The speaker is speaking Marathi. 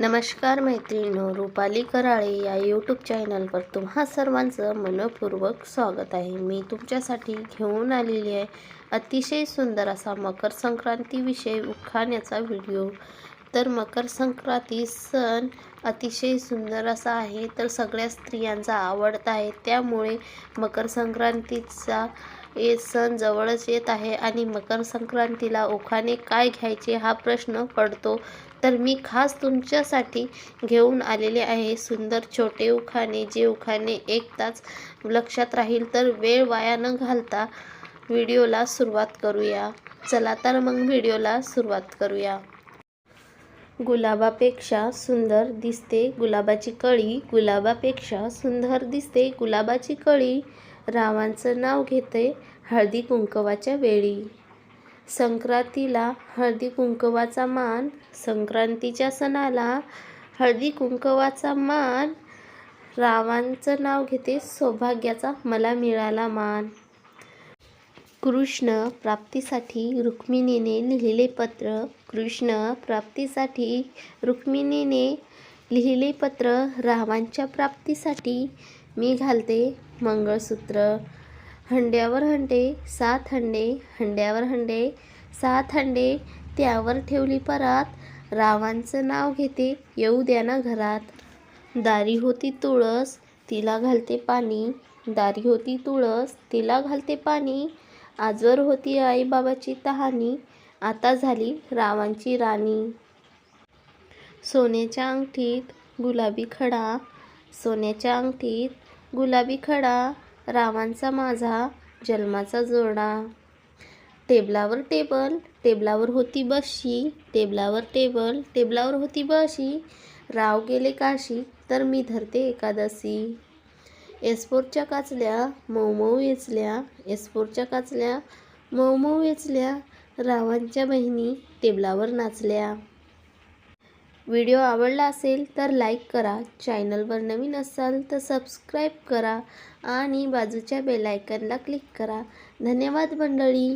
नमस्कार मैत्रिणींनो रुपाली कराळे या यूट्यूब चॅनलवर तुम्हा सर्वांचं मनपूर्वक स्वागत आहे. मी तुमच्यासाठी घेऊन आलेली आहे अतिशय सुंदर असा मकर संक्रांतीविषयी उखाण्याचा व्हिडिओ तर मकर संक्रांती सण अतिशय सुंदर असा आहे तर सगळ्या स्त्रियांचा आवडता आहे. त्यामुळे मकर संक्रांतीचा हे सण जवळच येत आहे आणि मकर संक्रांतीला ओखाने काय घ्यायचे हा प्रश्न पडतो. तर मी खास तुमच्यासाठी घेऊन आलेले आहे सुंदर छोटे उखाणे. जे उखाणे एक तास लक्षात राहील तर वेळ वाया न घालता व्हिडिओला सुरुवात करूया. चला तर मग व्हिडिओला सुरुवात करूया. गुलाबापेक्षा सुंदर दिसते गुलाबाची कळी. गुलाबापेक्षा सुंदर दिसते गुलाबाची कळी. रावांचं नाव घेते हळदी कुंकवाच्या वेळी. संक्रांतीला हळदी कुंकवाचा मान संक्रांतीच्या सणाला हळदी कुंकवाचा मान रावांचं नाव घेते सौभाग्याचा मला मिळाला मान. कृष्ण प्राप्तीसाठी रुक्मिणीने लिहिले पत्र. कृष्ण प्राप्तीसाठी रुक्मिणीने लिहिले पत्र रावांच्या प्राप्तीसाठी. मी घालते मंगळसूत्र. हंड्यावर हंडे सात हंडे. हंड्यावर हंडे सात हंडे. त्यावर ठेवली परात. रावांचं नाव घेते येऊ द्या ना घरात. दारी होती तुळस तिला घालते पाणी. दारी होती तुळस तिला घालते पाणी. आजवर होती आईबाबाची तहानी. आता झाली रावांची राणी. सोन्याच्या अंगठीत गुलाबी खडा. सोन्याच्या अंगठीत गुलाबी खडा रावांचा माझा जन्माचा जोडा. टेबलावर टेबल टेबलावर होती बशी टेबलावर टेबल टेबलावर होती बशी. राव गेले काशी तर मी धरते एकादशी. एसपोर्टच्या काचल्या मऊ मऊ वेचल्या एसपोर्टच्या काचल्या मऊ मऊ वेचल्या रावांच्या बहिणी टेबलावर नाचल्या. व्हिडिओ आवडला असेल तर लाईक करा. चॅनलवर नवीन असाल तर सबस्क्राईब करा आणि बाजूच्या बेलायकनला क्लिक करा. धन्यवाद मंडळी.